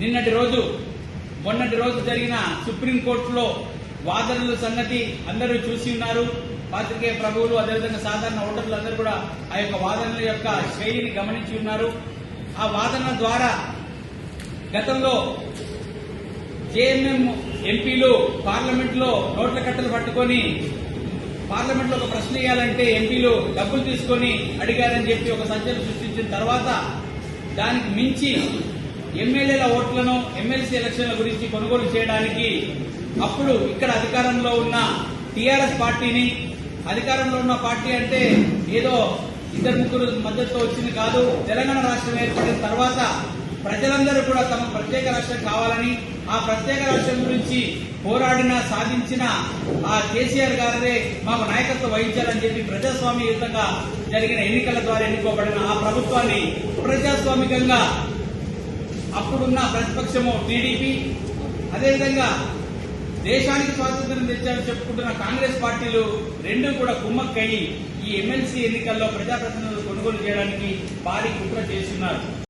నిన్నటి రోజు మొన్నటి రోజు జరిగిన సుప్రీంకోర్టులో వాదనల సంగతి అందరూ చూసి ఉన్నారు. పాత్రికేయ ప్రభువులు అదేవిధంగా సాధారణ ఓటర్లు అందరూ కూడా ఆ యొక్క వాదనల యొక్క శైలిని గమనించి ఉన్నారు. ఆ వాదన ద్వారా గతంలో జేఎంఎం ఎంపీలు పార్లమెంట్లో నోట్ల కట్టలు పట్టుకొని పార్లమెంట్లో ఒక ప్రశ్న వేయాలంటే ఎంపీలు డబ్బులు తీసుకొని అడిగారని చెప్పి ఒక సంచలనం సృష్టించిన తర్వాత దానికి మించి ఎమ్మెల్యేల ఓట్లను ఎమ్మెల్సీ ఎలక్షన్ల గురించి కొనుగోలు చేయడానికి అప్పుడు ఇక్కడ అధికారంలో ఉన్న టీఆర్ఎస్ పార్టీని అధికారంలో ఉన్న పార్టీ అంటే ఏదో ఇద్దరు ముగ్గురు మద్దతుతో వచ్చింది కాదు తెలంగాణ రాష్ట్రం ఏర్పడిన తర్వాత ప్రజలందరూ కూడా తమ ప్రత్యేక రాష్ట్రం కావాలని ఆ ప్రత్యేక రాష్ట్రం గురించి పోరాడిన సాధించిన ఆ కేసీఆర్ గారే మాకు నాయకత్వం వహించాలని చెప్పి ప్రజాస్వామ్యయుతంగా జరిగిన ఎన్నికల ద్వారా ఎన్నుకోబడిన ఆ ప్రభుత్వాన్ని ప్రజాస్వామికంగా అప్పుడున్న ప్రతిపక్షము టీడీపీ అదేవిధంగా దేశానికి స్వాతంత్రం తెచ్చారని చెప్పుకుంటున్న కాంగ్రెస్ పార్టీలు రెండు కూడా కుమ్మక్కయి ఈ ఎమ్మెల్సీ ఎన్నికల్లో ప్రజాప్రతినిధులు కొనుగోలు చేయడానికి భారీ కుట్ర చేస్తున్నారు.